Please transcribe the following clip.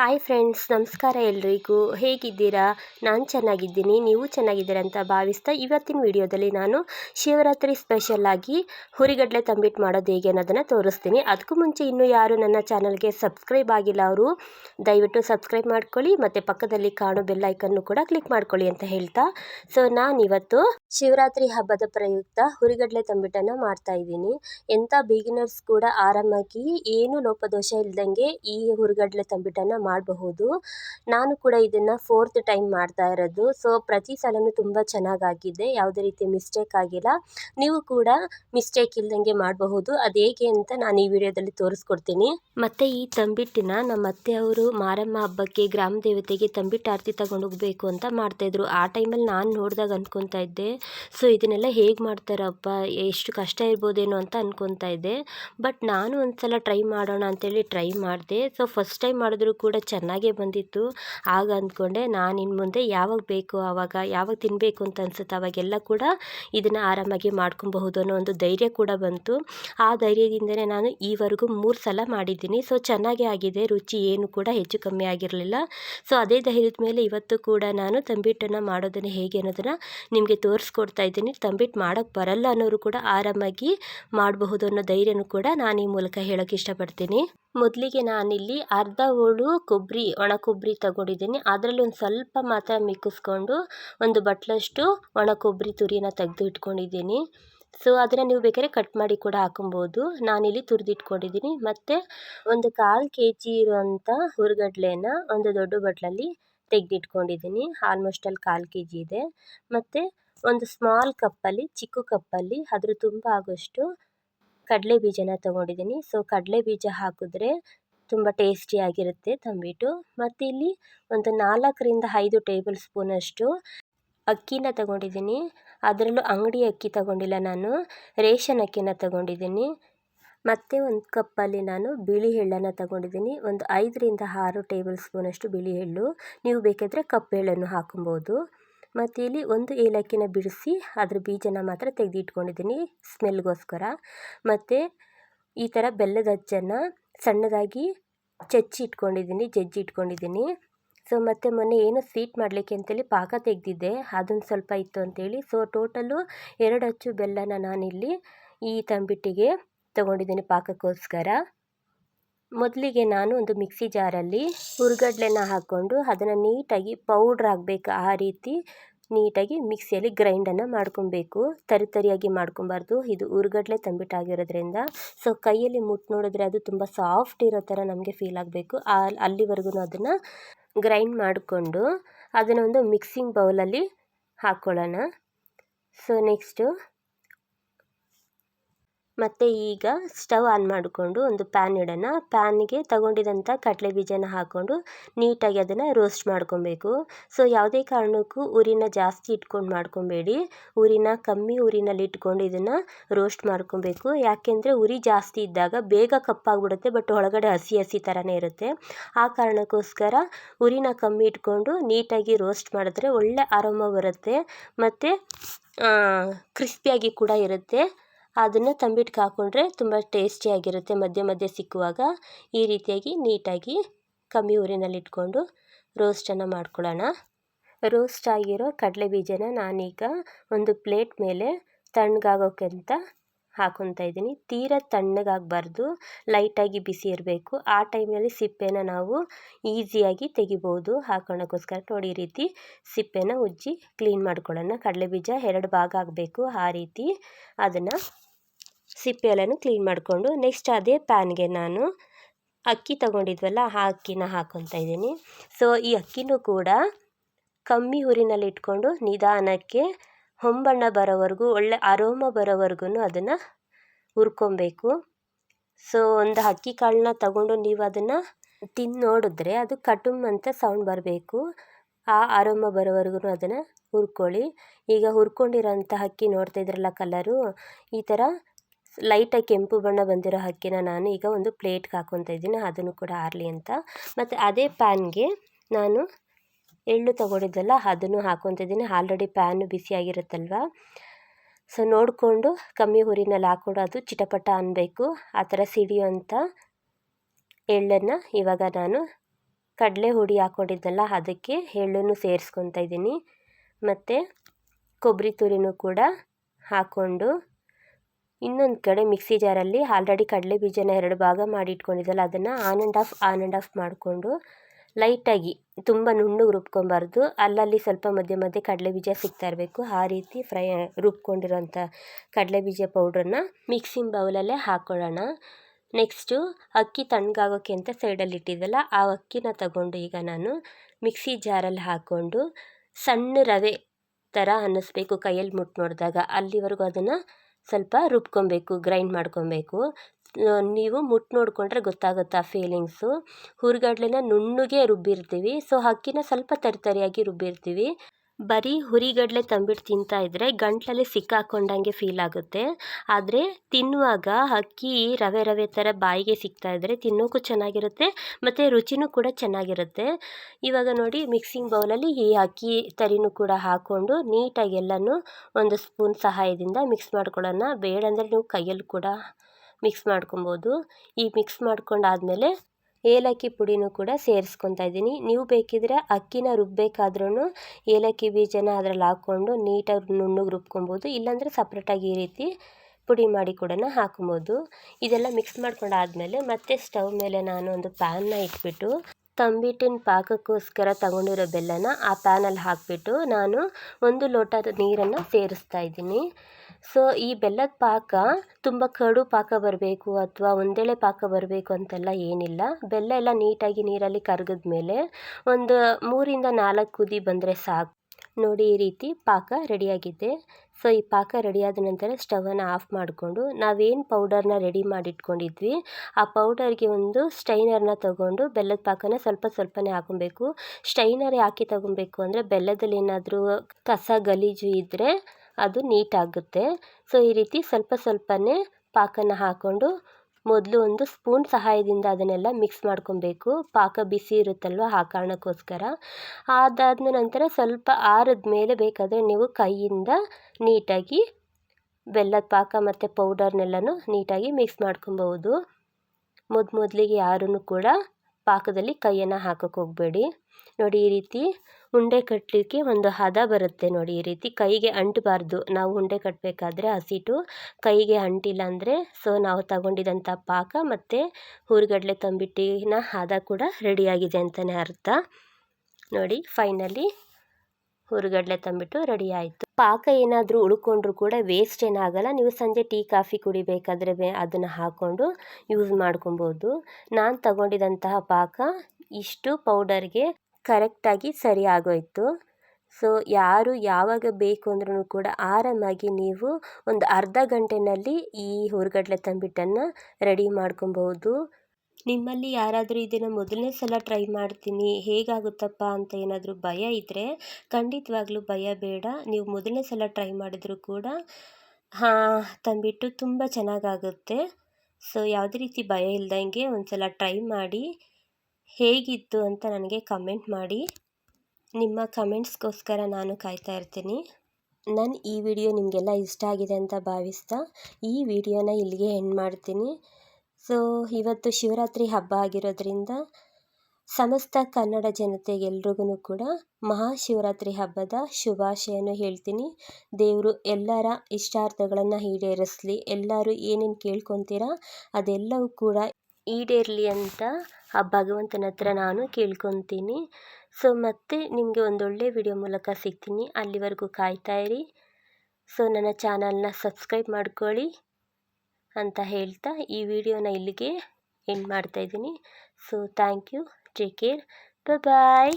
Hi friends ನಮಸ್ಕಾರ ಎಲ್ರಿಗೂ. ಹೇಗಿದ್ದೀರಾ? ನಾನು ಚೆನ್ನಾಗಿದ್ದೀನಿ. ನೀವು ಚೆನ್ನಾಗಿದ್ದೀರಾ ಅಂತ ಭಾವಿಸ್ತಾ ಇವತ್ತಿನ ವಿಡಿಯೋದಲ್ಲಿ ನಾನು ಶಿವರಾತ್ರಿ ಸ್ಪೆಷಲ್ಲಾಗಿ ಹುರಿಗಡಲೆ ತಂಬಿಟ್ಟು ಮಾಡೋದು ಹೇಗೆ ಅನ್ನೋದನ್ನು ತೋರಿಸ್ತೀನಿ. ಅದಕ್ಕೂ ಮುಂಚೆ ಇನ್ನೂ ಯಾರು ನನ್ನ ಚಾನಲ್ಗೆ ಸಬ್ಸ್ಕ್ರೈಬ್ ಆಗಿಲ್ಲ ಅವರು, ದಯವಿಟ್ಟು ಸಬ್ಸ್ಕ್ರೈಬ್ ಮಾಡ್ಕೊಳ್ಳಿ ಮತ್ತು ಪಕ್ಕದಲ್ಲಿ ಕಾಣೋ ಬೆಲ್ಲೈಕನ್ನು ಕೂಡ ಕ್ಲಿಕ್ ಮಾಡ್ಕೊಳ್ಳಿ ಅಂತ ಹೇಳ್ತಾ. ಸೊ ನಾನಿವತ್ತು ಶಿವರಾತ್ರಿ ಹಬ್ಬದ ಪ್ರಯುಕ್ತ ಹುರಿಗಡಲೆ ತಂಬಿಟ್ಟನ್ನು ಮಾಡ್ತಾ ಇದ್ದೀನಿ. ಎಂಥ ಬಿಗಿನರ್ಸ್ ಕೂಡ ಆರಾಮಾಗಿ, ಏನು ಲೋಪದೋಷ ಇಲ್ದಂಗೆ ಈ ಹುರಿಗಡಲೆ ತಂಬಿಟ್ಟನ್ನು ಮಾಡಬಹುದು. ನಾನು ಕೂಡ ಇದನ್ನು ಫೋರ್ತ್ ಟೈಮ್ ಮಾಡ್ತಾ ಇರೋದು. ಸೊ ಪ್ರತಿ ಸಲವೂ ತುಂಬ ಚೆನ್ನಾಗಾಗಿದೆ. ಯಾವುದೇ ರೀತಿ ಮಿಸ್ಟೇಕ್ ಆಗಿಲ್ಲ. ನೀವು ಕೂಡ ಮಿಸ್ಟೇಕ್ ಇಲ್ದಂಗೆ ಮಾಡಬಹುದು. ಅದು ಹೇಗೆ ಅಂತ ನಾನು ಈ ವಿಡಿಯೋದಲ್ಲಿ ತೋರಿಸ್ಕೊಡ್ತೀನಿ. ಮತ್ತು ಈ ತಂಬಿಟ್ಟಿನ ನಮ್ಮ ಅತ್ತೆಯವರು ಮಾರಮ್ಮ ಹಬ್ಬಕ್ಕೆ ಗ್ರಾಮ ದೇವತೆಗೆ ತಂಬಿಟ್ಟು ಆರತಿ ತಗೊಂಡು ಹೋಗಬೇಕು ಅಂತ ಮಾಡ್ತಾಯಿದ್ರು ಆ ಟೈಮಲ್ಲಿ ನಾನು ನೋಡಿದಾಗ ಅಂದ್ಕೊತಾ ಇದ್ದೆ. ಸೊ ಇದನ್ನೆಲ್ಲ ಹೇಗೆ ಮಾಡ್ತಾರಪ್ಪ? ಎಷ್ಟು ಕಷ್ಟ ಇರ್ಬೋದೇನೋ ಅಂತ ಅಂದ್ಕೊತಾ ಇದ್ದೆ. ಬಟ್ ನಾನು ಒಂದು ಸಲ ಟ್ರೈ ಮಾಡೋಣ ಅಂತೇಳಿ ಟ್ರೈ ಮಾಡಿದೆ. ಸೊ ಫಸ್ಟ್ ಟೈಮ್ ಮಾಡಿದ್ರು ಕೂಡ ಚೆನ್ನಾಗೇ ಬಂದಿತ್ತು. ಆಗ ಅಂದ್ಕೊಂಡೆ ನಾನು ಇನ್ನು ಮುಂದೆ ಯಾವಾಗ ಬೇಕು ಆವಾಗ ಯಾವಾಗ ತಿನ್ನಬೇಕು ಅಂತ ಅನ್ಸುತ್ತೆ ಅವಾಗೆಲ್ಲ ಕೂಡ ಇದನ್ನು ಆರಾಮಾಗಿ ಮಾಡ್ಕೊಬಹುದು ಅನ್ನೋ ಒಂದು ಧೈರ್ಯ ಕೂಡ ಬಂತು. ಆ ಧೈರ್ಯದಿಂದಲೇ ನಾನು ಈವರೆಗೂ ಮೂರು ಸಲ ಮಾಡಿದ್ದೀನಿ. ಸೊ ಚೆನ್ನಾಗೇ ಆಗಿದೆ. ರುಚಿ ಏನು ಕೂಡ ಹೆಚ್ಚು ಕಮ್ಮಿ ಆಗಿರಲಿಲ್ಲ. ಸೊ ಅದೇ ಧೈರ್ಯದ ಮೇಲೆ ಇವತ್ತು ಕೂಡ ನಾನು ತಂಬಿಟ್ಟನ್ನು ಮಾಡೋದನ್ನು ಹೇಗೆ ಅನ್ನೋದನ್ನು ನಿಮಗೆ ತೋರಿಸ್ಕೊಡ್ತಾ ಇದ್ದೀನಿ. ತಂಬಿಟ್ಟು ಮಾಡೋಕ್ಕೆ ಬರಲ್ಲ ಅನ್ನೋರು ಕೂಡ ಆರಾಮಾಗಿ ಮಾಡಬಹುದು ಅನ್ನೋ ಧೈರ್ಯನೂ ಕೂಡ ನಾನು ಈ ಮೂಲಕ ಹೇಳೋಕ್ಕೆ ಇಷ್ಟಪಡ್ತೀನಿ. ಮೊದಲಿಗೆ ನಾನಿಲ್ಲಿ ಅರ್ಧ ಹೋಳು ಕೊಬ್ಬರಿ, ಒಣ ಕೊಬ್ಬರಿ ತಗೊಂಡಿದ್ದೀನಿ. ಅದರಲ್ಲಿ ಒಂದು ಸ್ವಲ್ಪ ಮಾತ್ರ ಮಿಕ್ಕಿಸ್ಕೊಂಡು ಒಂದು ಬಟ್ಲಷ್ಟು ಒಣ ಕೊಬ್ಬರಿ ತುರಿನ ತೆಗೆದು ಇಟ್ಕೊಂಡಿದ್ದೀನಿ ಸೊ ಅದನ್ನು ನೀವು ಬೇಕಾದ್ರೆ ಕಟ್ ಮಾಡಿ ಕೂಡ ಹಾಕೊಬೋದು ನಾನಿಲ್ಲಿ ತುರಿದಿಟ್ಕೊಂಡಿದ್ದೀನಿ. ಮತ್ತು ಒಂದು ಕಾಲು ಕೆ ಜಿ ಇರುವಂಥ ಹುರ್ಗಡ್ಲೆನ ಒಂದು ದೊಡ್ಡ ಬಟ್ಲಲ್ಲಿ ತೆಗೆದಿಟ್ಕೊಂಡಿದ್ದೀನಿ. ಆಲ್ಮೋಸ್ಟ್ ಅಲ್ಲಿ ಕಾಲು ಕೆ ಜಿ ಇದೆ. ಮತ್ತು ಒಂದು ಸ್ಮಾಲ್ ಕಪ್ಪಲ್ಲಿ ಚಿಕ್ಕ ಕಪ್ಪಲ್ಲಿ ಅದ್ರ ತುಂಬ ಆಗೋಷ್ಟು ಕಡಲೆ ಬೀಜನ ತೊಗೊಂಡಿದ್ದೀನಿ. ಸೊ ಕಡಲೆ ಬೀಜ ಹಾಕಿದ್ರೆ ತುಂಬ ಟೇಸ್ಟಿಯಾಗಿರುತ್ತೆ ತಂಬಿಟ್ಟು. ಮತ್ತು ಇಲ್ಲಿ ಒಂದು ನಾಲ್ಕರಿಂದ ಐದು ಟೇಬಲ್ ಸ್ಪೂನಷ್ಟು ಅಕ್ಕಿನ ತಗೊಂಡಿದ್ದೀನಿ. ಅದರಲ್ಲೂ ಅಂಗಡಿ ಅಕ್ಕಿ ತಗೊಂಡಿಲ್ಲ ನಾನು. ರೇಷನ್ ಅಕ್ಕಿನ ತಗೊಂಡಿದ್ದೀನಿ. ಮತ್ತು ಒಂದು ಕಪ್ಪಲ್ಲಿ ನಾನು ಬಿಳಿ ಎಳ್ಳನ್ನು ತಗೊಂಡಿದ್ದೀನಿ. ಒಂದು ಐದರಿಂದ ಆರು ಟೇಬಲ್ ಸ್ಪೂನಷ್ಟು ಬಿಳಿ ಎಳ್ಳು. ನೀವು ಬೇಕಾದರೆ ಕಪ್ಪು ಎಳ್ಳನ್ನು ಹಾಕೊಬೋದು. ಮತ್ತು ಇಲ್ಲಿ ಒಂದು ಏಲಕ್ಕಿನ ಬಿಡಿಸಿ ಅದ್ರ ಬೀಜನ ಮಾತ್ರ ತೆಗೆದಿಟ್ಕೊಂಡಿದ್ದೀನಿ ಸ್ಮೆಲ್ಗೋಸ್ಕರ. ಮತ್ತು ಈ ಥರ ಬೆಲ್ಲದ ಅಜ್ಜನ್ನು ಸಣ್ಣದಾಗಿ ಚಚ್ಚಿ ಇಟ್ಕೊಂಡಿದ್ದೀನಿ, ಜಜ್ಜಿ ಇಟ್ಕೊಂಡಿದ್ದೀನಿ. ಸೊ ಮತ್ತು ಮೊನ್ನೆ ಏನೋ ಸ್ವೀಟ್ ಮಾಡಲಿಕ್ಕೆ ಅಂತೇಳಿ ಪಾಕ ತೆಗೆದಿದ್ದೆ, ಅದೊಂದು ಸ್ವಲ್ಪ ಇತ್ತು ಅಂತೇಳಿ. ಸೊ ಟೋಟಲು ಎರಡು ಅಚ್ಚು ಬೆಲ್ಲನ ನಾನಿಲ್ಲಿ ಈ ತಂಬಿಟ್ಟಿಗೆ ತಗೊಂಡಿದ್ದೀನಿ ಪಾಕಕ್ಕೋಸ್ಕರ. ಮೊದಲಿಗೆ ನಾನು ಒಂದು ಮಿಕ್ಸಿ ಜಾರಲ್ಲಿ ಹುರ್ಗಡ್ಲೆನ ಹಾಕ್ಕೊಂಡು ಅದನ್ನು ನೀಟಾಗಿ ಪೌಡ್ರ್ ಆಗಬೇಕು ಆ ರೀತಿ ನೀಟಾಗಿ ಮಿಕ್ಸಿಯಲ್ಲಿ ಗ್ರೈಂಡನ್ನು ಮಾಡ್ಕೊಬೇಕು. ತರಿ ತರಿಯಾಗಿ ಮಾಡ್ಕೊಬಾರ್ದು. ಇದು ಉರ್ಗಡ್ಲೆ ತಂಬಿಟ್ಟಾಗಿರೋದ್ರಿಂದ ಸೊ, ಕೈಯಲ್ಲಿ ಮುಟ್ಟು ನೋಡಿದ್ರೆ ಅದು ತುಂಬ ಸಾಫ್ಟ್ ಇರೋ ಥರ ನಮಗೆ ಫೀಲ್ ಆಗಬೇಕು. ಅಲ್ಲಿವರೆಗೂ ಅದನ್ನು ಗ್ರೈಂಡ್ ಮಾಡಿಕೊಂಡು ಅದನ್ನು ಒಂದು ಮಿಕ್ಸಿಂಗ್ ಬೌಲಲ್ಲಿ ಹಾಕ್ಕೊಳ್ಳೋಣ. ಸೊ, ನೆಕ್ಸ್ಟು ಮತ್ತು ಈಗ ಸ್ಟವ್ ಆನ್ ಮಾಡಿಕೊಂಡು ಒಂದು ಪ್ಯಾನ್ ಇಡೋಣ. ಪ್ಯಾನಿಗೆ ತಗೊಂಡಿದ್ದಂಥ ಕಡಲೆ ಬೀಜನ ಹಾಕ್ಕೊಂಡು ನೀಟಾಗಿ ಅದನ್ನು ರೋಸ್ಟ್ ಮಾಡ್ಕೊಬೇಕು. ಸೊ, ಯಾವುದೇ ಕಾರಣಕ್ಕೂ ಉರಿನ ಜಾಸ್ತಿ ಇಟ್ಕೊಂಡು ಮಾಡ್ಕೊಬೇಡಿ. ಉರಿನ ಕಮ್ಮಿ ಉರಿನಲ್ಲಿ ಇಟ್ಕೊಂಡು ಇದನ್ನು ರೋಸ್ಟ್ ಮಾಡ್ಕೊಬೇಕು. ಯಾಕೆಂದರೆ ಉರಿ ಜಾಸ್ತಿ ಇದ್ದಾಗ ಬೇಗ ಕಪ್ಪಾಗ್ಬಿಡುತ್ತೆ, ಬಟ್ ಒಳಗಡೆ ಹಸಿ ಹಸಿ ಥರನೇ ಇರುತ್ತೆ. ಆ ಕಾರಣಕ್ಕೋಸ್ಕರ ಉರಿನ ಕಮ್ಮಿ ಇಟ್ಕೊಂಡು ನೀಟಾಗಿ ರೋಸ್ಟ್ ಮಾಡಿದ್ರೆ ಒಳ್ಳೆ ಆರಾಮ ಬರುತ್ತೆ. ಮತ್ತು ಕ್ರಿಸ್ಪಿಯಾಗಿ ಕೂಡ ಇರುತ್ತೆ. ಅದನ್ನು ತಂಬಿಟ್ಟು ಹಾಕ್ಕೊಂಡ್ರೆ ತುಂಬ ಟೇಸ್ಟಿಯಾಗಿರುತ್ತೆ ಮಧ್ಯೆ ಮಧ್ಯೆ ಸಿಕ್ಕುವಾಗ ಈ ರೀತಿಯಾಗಿ ನೀಟಾಗಿ ಕಮ್ಮಿ ಊರಿನಲ್ಲಿಟ್ಕೊಂಡು ರೋಸ್ಟನ್ನು ಮಾಡ್ಕೊಳ್ಳೋಣ. ರೋಸ್ಟ್ ಆಗಿರೋ ಕಡಲೆ ಬೀಜನ ನಾನೀಗ ಒಂದು ಪ್ಲೇಟ್ ಮೇಲೆ ತಣ್ಣಗಾಗೋಕೆ ಅಂತ ಹಾಕೊತಾ ಇದ್ದೀನಿ. ತೀರ ತಣ್ಣಗಾಗಬಾರ್ದು, ಲೈಟಾಗಿ ಬಿಸಿ ಇರಬೇಕು. ಆ ಟೈಮಲ್ಲಿ ಸಿಪ್ಪೆನ ನಾವು ಈಸಿಯಾಗಿ ತೆಗಿಬೋದು. ಹಾಕೋಣಕ್ಕೋಸ್ಕರ ನೋಡಿ ಈ ರೀತಿ ಸಿಪ್ಪೆನ ಉಜ್ಜಿ ಕ್ಲೀನ್ ಮಾಡ್ಕೊಳ್ಳೋಣ. ಕಡಲೆ ಬೀಜ ಎರಡು ಭಾಗ ಆಗಬೇಕು ಆ ರೀತಿ. ಅದನ್ನು ಸಿಪ್ಪೆಯೆಲ್ಲನೂ ಕ್ಲೀನ್ ಮಾಡಿಕೊಂಡು ನೆಕ್ಸ್ಟ್ ಅದೇ ಪ್ಯಾನ್ಗೆ ನಾನು ಅಕ್ಕಿ ತಗೊಂಡಿದ್ವಲ್ಲ, ಆ ಅಕ್ಕಿನ ಹಾಕೊತಾ ಇದ್ದೀನಿ. ಸೊ, ಈ ಅಕ್ಕಿನೂ ಕೂಡ ಕಮ್ಮಿ ಹುರಿನಲ್ಲಿ ಇಟ್ಕೊಂಡು ನಿಧಾನಕ್ಕೆ ಹೊಂಬಣ್ಣ ಬರೋವರೆಗೂ, ಒಳ್ಳೆ ಅರೋಮ ಬರೋವರೆಗೂ ಅದನ್ನು ಹುರ್ಕೊಬೇಕು. ಸೊ ಒಂದು ಅಕ್ಕಿ ಕಾಳನ್ನ ತಗೊಂಡು ನೀವು ಅದನ್ನು ತಿಂದು ನೋಡಿದ್ರೆ ಅದು ಕಟುಮ್ ಅಂತ ಸೌಂಡ್ ಬರಬೇಕು. ಆ ಆರೋಮ ಬರೋವರೆಗೂ ಅದನ್ನು ಹುರ್ಕೊಳ್ಳಿ. ಈಗ ಹುರ್ಕೊಂಡಿರೋಂಥ ಅಕ್ಕಿ ನೋಡ್ತಾ ಇದ್ರಲ್ಲ ಕಲರು ಈ ಥರ ಲೈಟಾಗಿ ಕೆಂಪು ಬಣ್ಣ ಬಂದಿರೋ ಅಕ್ಕಿನ ನಾನು ಈಗ ಒಂದು ಪ್ಲೇಟ್ಗೆ ಹಾಕ್ಕೊತಾ ಇದ್ದೀನಿ. ಅದನ್ನು ಕೂಡ ಆರಲಿ ಅಂತ. ಮತ್ತು ಅದೇ ಪ್ಯಾನ್ಗೆ ನಾನು ಎಳ್ಳು ತಗೊಂಡಿದ್ದಲ್ಲ, ಅದನ್ನು ಹಾಕ್ಕೊತಿದ್ದೀನಿ ಆಲ್ರೆಡಿ ಪ್ಯಾನು ಬಿಸಿಯಾಗಿರುತ್ತಲ್ವ ಸೊ ನೋಡಿಕೊಂಡು ಕಮ್ಮಿ ಹುರಿನಲ್ಲಿ ಹಾಕ್ಕೊಂಡು ಅದು ಚಿಟಪಟ ಅನ್ನಬೇಕು ಆ ಥರ ಸಿಡಿಯುವಂಥ ಎಳ್ಳನ್ನು ಇವಾಗ ನಾನು ಕಡಲೆ ಹುಡಿ ಹಾಕೊಂಡಿದ್ದಲ್ಲ ಅದಕ್ಕೆ ಎಳ್ಳನ್ನು ಸೇರಿಸ್ಕೊತಾ ಇದ್ದೀನಿ. ಮತ್ತು ಕೊಬ್ಬರಿ ತುರಿನೂ ಕೂಡ ಹಾಕ್ಕೊಂಡು ಇನ್ನೊಂದು ಕಡೆ ಮಿಕ್ಸಿ ಜಾರಲ್ಲಿ ಆಲ್ರೆಡಿ ಕಡಲೆ ಬೀಜನ ಎರಡು ಭಾಗ ಮಾಡಿ ಇಟ್ಕೊಂಡಿದ್ದಲ್ಲ ಅದನ್ನು on and off, on and off ಮಾಡಿಕೊಂಡು ಲೈಟಾಗಿ, ತುಂಬ ನುಣ್ಣಗೆ ರುಬ್ಕೊಬಾರ್ದು. ಅಲ್ಲಲ್ಲಿ ಸ್ವಲ್ಪ ಮಧ್ಯೆ ಮಧ್ಯೆ ಕಡಲೆ ಬೀಜ ಸಿಗ್ತಾ ಇರಬೇಕು. ಆ ರೀತಿ ಫ್ರೈ ರುಬ್ಕೊಂಡಿರೋಂಥ ಕಡಲೆ ಬೀಜ ಪೌಡ್ರನ್ನ ಮಿಕ್ಸಿಂಗ್ ಬೌಲಲ್ಲೇ ಹಾಕ್ಕೊಳ್ಳೋಣ ನೆಕ್ಸ್ಟು, ಅಕ್ಕಿ ತಣ್ಣಗಾಗೋಕ್ಕೆ ಅಂತ ಸೈಡಲ್ಲಿ ಇಟ್ಟಿದ್ದಲ್ಲ, ಆ ಅಕ್ಕಿನ ತಗೊಂಡು ಈಗ ನಾನು ಮಿಕ್ಸಿ ಜಾರಲ್ಲಿ ಹಾಕ್ಕೊಂಡು ಸಣ್ಣ ರವೆ ಥರ ಅನ್ನಿಸ್ಬೇಕು ಕೈಯಲ್ಲಿ ಮುಟ್ಟು ನೋಡಿದಾಗ. ಅಲ್ಲಿವರೆಗೂ ಅದನ್ನು ಸ್ವಲ್ಪ ರುಬ್ಕೊಬೇಕು, ಗ್ರೈಂಡ್ ಮಾಡ್ಕೊಬೇಕು. ನೀವು ಮುಟ್ಟಿ ನೋಡಿಕೊಂಡ್ರೆ ಗೊತ್ತಾಗುತ್ತೆ ಆ ಫೀಲಿಂಗ್ಸು ಹುರಿಗಡ್ಲೆನ ನುಣ್ಣಗೆ ರುಬ್ಬಿರ್ತೀವಿ. ಸೊ ಅಕ್ಕಿನ ಸ್ವಲ್ಪ ತರಿತರಿಯಾಗಿ ರುಬ್ಬಿರ್ತೀವಿ. ಬರೀ ಹುರಿಗಡಲೆ ತಂಬಿಟ್ಟು ತಿಂತಾ ಇದ್ದರೆ ಗಂಟಲಲ್ಲಿ ಸಿಕ್ಕಾಕೊಂಡಂಗೆ ಫೀಲ್ ಆಗುತ್ತೆ. ಆದರೆ ತಿನ್ನುವಾಗ ಅಕ್ಕಿ ರವೆ ರವೆ ಥರ ಬಾಯಿಗೆ ಸಿಗ್ತಾ ಇದ್ದರೆ ತಿನ್ನೋಕ್ಕೂ ಚೆನ್ನಾಗಿರುತ್ತೆ, ಮತ್ತು ರುಚಿನೂ ಕೂಡ ಚೆನ್ನಾಗಿರುತ್ತೆ. ಇವಾಗ ನೋಡಿ ಮಿಕ್ಸಿಂಗ್ ಬೌಲಲ್ಲಿ ಈ ಅಕ್ಕಿ ತರಿನೂ ಕೂಡ ಹಾಕ್ಕೊಂಡು ನೀಟಾಗಿ ಎಲ್ಲನೂ ಒಂದು ಸ್ಪೂನ್ ಸಹಾಯದಿಂದ ಮಿಕ್ಸ್ ಮಾಡ್ಕೊಳ್ಳೋಣ. ಬೇಡಂದರೆ ನೀವು ಕೈಯಲ್ಲಿ ಕೂಡ ಮಿಕ್ಸ್ ಮಾಡ್ಕೊಬೋದು. ಈ ಮಿಕ್ಸ್ ಮಾಡ್ಕೊಂಡಾದಮೇಲೆ ಏಲಕ್ಕಿ ಪುಡಿನೂ ಕೂಡ ಸೇರಿಸ್ಕೊತಾ ಇದ್ದೀನಿ. ನೀವು ಬೇಕಿದ್ರೆ ಅಕ್ಕಿನ ರುಬ್ಬೇಕಾದ್ರೂ ಏಲಕ್ಕಿ ಬೀಜನ ಅದರಲ್ಲಿ ಹಾಕ್ಕೊಂಡು ನೀಟಾಗಿ ನುಣ್ಣಗೆ ರುಬ್ಕೊಬೋದು. ಇಲ್ಲಾಂದರೆ ಸಪ್ರೇಟಾಗಿ ಈ ರೀತಿ ಪುಡಿ ಮಾಡಿ ಕೂಡ ಹಾಕೊಬೋದು. ಇದೆಲ್ಲ ಮಿಕ್ಸ್ ಮಾಡ್ಕೊಂಡಾದಮೇಲೆ ಮತ್ತೆ ಸ್ಟವ್ ಮೇಲೆ ನಾನು ಒಂದು ಪ್ಯಾನ್ನ ಇಟ್ಬಿಟ್ಟು ತಂಬಿಟ್ಟಿನ ಪಾಕಕ್ಕೋಸ್ಕರ ತಗೊಂಡಿರೋ ಬೆಲ್ಲನ ಆ ಪ್ಯಾನಲ್ಲಿ ಹಾಕಿಬಿಟ್ಟು ನಾನು ಒಂದು ಲೋಟದ ನೀರನ್ನು ಸೇರಿಸ್ತಾ ಇದ್ದೀನಿ. ಸೊ ಈ ಬೆಲ್ಲದ ಪಾಕ ತುಂಬ ಕಡು ಪಾಕ ಬರಬೇಕು ಅಥವಾ ಒಂದೆಳೆ ಪಾಕ ಬರಬೇಕು ಅಂತೆಲ್ಲ ಏನಿಲ್ಲ. ಬೆಲ್ಲ ಎಲ್ಲ ನೀಟಾಗಿ ನೀರಲ್ಲಿ ಕರಗಿದ ಮೇಲೆ ಒಂದು ಮೂರಿಂದ ನಾಲ್ಕು ಕುದಿ ಬಂದರೆ ಸಾಕು. ನೋಡಿ, ಈ ರೀತಿ ಪಾಕ ರೆಡಿಯಾಗಿದೆ. ಸೊ ಈ ಪಾಕ ರೆಡಿಯಾದ ನಂತರ ಸ್ಟವನ್ನು ಆಫ್ ಮಾಡಿಕೊಂಡು ನಾವೇನು ಪೌಡರ್ನ ರೆಡಿ ಮಾಡಿಟ್ಕೊಂಡಿದ್ವಿ, ಆ ಪೌಡರ್ಗೆ ಒಂದು ಸ್ಟೈನರ್ನ ತಗೊಂಡು ಬೆಲ್ಲದ ಪಾಕನ ಸ್ವಲ್ಪ ಸ್ವಲ್ಪನೇ ಹಾಕೊಬೇಕು ಸ್ಟೈನರ್ ಯಾಕೆ ತೊಗೊಬೇಕು ಅಂದರೆ ಬೆಲ್ಲದಲ್ಲಿ ಏನಾದರೂ ಕಸ ಗಲೀಜು ಇದ್ದರೆ ಅದು ನೀಟಾಗುತ್ತೆ ಸೊ ಈ ರೀತಿ ಸ್ವಲ್ಪ ಸ್ವಲ್ಪನೇ ಪಾಕನ ಹಾಕ್ಕೊಂಡು ಮೊದಲು ಒಂದು ಸ್ಪೂನ್ ಸಹಾಯದಿಂದ ಅದನ್ನೆಲ್ಲ ಮಿಕ್ಸ್ ಮಾಡ್ಕೊಬೇಕು. ಪಾಕ ಬಿಸಿ ಇರುತ್ತಲ್ವ ಆ ಕಾರಣಕ್ಕೋಸ್ಕರ. ಅದಾದ ನಂತರ ಸ್ವಲ್ಪ ಆರಿದ ಮೇಲೆ ಬೇಕಾದರೆ ನೀವು ಕೈಯಿಂದ ನೀಟಾಗಿ ಬೆಲ್ಲದ ಪಾಕ ಮತ್ತು ಪೌಡರ್ನೆಲ್ಲನೂ ನೀಟಾಗಿ ಮಿಕ್ಸ್ ಮಾಡ್ಕೊಬಹುದು. ಮೊದ ಮೊದಲಿಗೆ ಯಾರೂ ಕೂಡ ಪಾಕದಲ್ಲಿ ಕೈಯನ್ನು ಹಾಕೋಕ್ಕೆ ಹೋಗಬೇಡಿ. ನೋಡಿ ಈ ರೀತಿ ಉಂಡೆ ಕಟ್ಟಲಿಕ್ಕೆ ಒಂದು ಹದ ಬರುತ್ತೆ ನೋಡಿ ಈ ರೀತಿ ಕೈಗೆ ಅಂಟಬಾರ್ದು. ನಾವು ಉಂಡೆ ಕಟ್ಟಬೇಕಾದ್ರೆ ಹಸಿಟ್ಟು ಕೈಗೆ ಅಂಟಿಲ್ಲ ಅಂದರೆ ಸೊ ನಾವು ತಗೊಂಡಿದ್ದಂಥ ಪಾಕ ಮತ್ತು ಹುರಿಗಡಲೆ ತಂಬಿಟ್ಟಿನ ಹದ ಕೂಡ ರೆಡಿಯಾಗಿದೆ ಅಂತಲೇ ಅರ್ಥ. ನೋಡಿ ಫೈನಲಿ ಹುರಿಗಡಲೆ ತಂಬಿಟ್ಟು ರೆಡಿ ಆಯಿತು. ಪಾಕ ಏನಾದರೂ ಉಳ್ಕೊಂಡ್ರೂ ಕೂಡ ವೇಸ್ಟ್ ಏನಾಗಲ್ಲ. ನೀವು ಸಂಜೆ ಟೀ, ಕಾಫಿ ಕುಡಿಬೇಕಾದ್ರೆ ಅದನ್ನು ಹಾಕ್ಕೊಂಡು ಯೂಸ್ ಮಾಡ್ಕೊಬೋದು. ನಾನು ತಗೊಂಡಿದ್ದಂತಹ ಪಾಕ ಇಷ್ಟು ಪೌಡರ್ಗೆ ಕರೆಕ್ಟಾಗಿ ಸರಿ ಆಗೋಯಿತು. ಸೊ, ಯಾರು ಯಾವಾಗ ಬೇಕು ಅಂದ್ರೂ ಕೂಡ ಆರಾಮಾಗಿ ನೀವು ಒಂದು ಅರ್ಧ ಗಂಟೆನಲ್ಲಿ ಈ ಹುರ್ಗಡ್ಲೆ ತಂಬಿಟ್ಟನ್ನು ರೆಡಿ ಮಾಡ್ಕೊಬೋದು ನಿಮ್ಮಲ್ಲಿ ಯಾರಾದರೂ ಇದನ್ನು ಮೊದಲನೇ ಸಲ ಟ್ರೈ ಮಾಡ್ತೀನಿ, ಹೇಗಾಗುತ್ತಪ್ಪ ಅಂತ ಏನಾದರೂ ಭಯ ಇದ್ದರೆ ಖಂಡಿತವಾಗ್ಲೂ ಭಯ ಬೇಡ. ನೀವು ಮೊದಲನೇ ಸಲ ಟ್ರೈ ಮಾಡಿದರೂ ಕೂಡ ಹಾಂ, ತಂಬಿಟ್ಟು ತುಂಬ ಚೆನ್ನಾಗಾಗುತ್ತೆ. ಸೊ, ಯಾವುದೇ ರೀತಿ ಭಯ ಇಲ್ದಂಗೆ ಒಂದು ಸಲ ಟ್ರೈ ಮಾಡಿ. ಹೇಗಿತ್ತು ಅಂತ ನನಗೆ ಕಮೆಂಟ್ ಮಾಡಿ. ನಿಮ್ಮ ಕಮೆಂಟ್ಸ್ಗೋಸ್ಕರ ನಾನು ಕಾಯ್ತಾ ಇರ್ತೀನಿ. ನನ್ನ ಈ ವಿಡಿಯೋ ನಿಮಗೆಲ್ಲ ಇಷ್ಟ ಆಗಿದೆ ಅಂತ ಭಾವಿಸ್ತಾ ಈ ವಿಡಿಯೋನ ಇಲ್ಲಿಗೆ ಎಂಡ್ ಮಾಡ್ತೀನಿ. ಸೊ ಇವತ್ತು ಶಿವರಾತ್ರಿ ಹಬ್ಬ ಆಗಿರೋದ್ರಿಂದ ಸಮಸ್ತ ಕನ್ನಡ ಜನತೆಗೆಲ್ರಿಗೂ ಕೂಡ ಮಹಾಶಿವರಾತ್ರಿ ಹಬ್ಬದ ಶುಭಾಶಯನ್ನು ಹೇಳ್ತೀನಿ. ದೇವರು ಎಲ್ಲರ ಇಷ್ಟಾರ್ಥಗಳನ್ನು ಈಡೇರಿಸಲಿ. ಎಲ್ಲರೂ ಏನೇನು ಕೇಳ್ಕೊತೀರಾ ಅದೆಲ್ಲವೂ ಕೂಡ ಈಡೇರಲಿ ಅಂತ ಆ ಭಗವಂತನ ಹತ್ರ ನಾನು ಕೇಳ್ಕೊತೀನಿ. ಸೊ ಮತ್ತೆ ನಿಮಗೆ ಒಂದೊಳ್ಳೆ ವಿಡಿಯೋ ಮೂಲಕ ಸಿಗ್ತೀನಿ. ಅಲ್ಲಿವರೆಗೂ ಕಾಯ್ತಾ ಇರಿ. ಸೊ ನನ್ನ ಚಾನಲ್ನ ಸಬ್ಸ್ಕ್ರೈಬ್ ಮಾಡ್ಕೊಳ್ಳಿ ಅಂತ ಹೇಳ್ತಾ ಈ ವಿಡಿಯೋನ ಇಲ್ಲಿಗೆ ಎಂಡ್ ಮಾಡ್ತಾಯಿದ್ದೀನಿ so thank you take care bye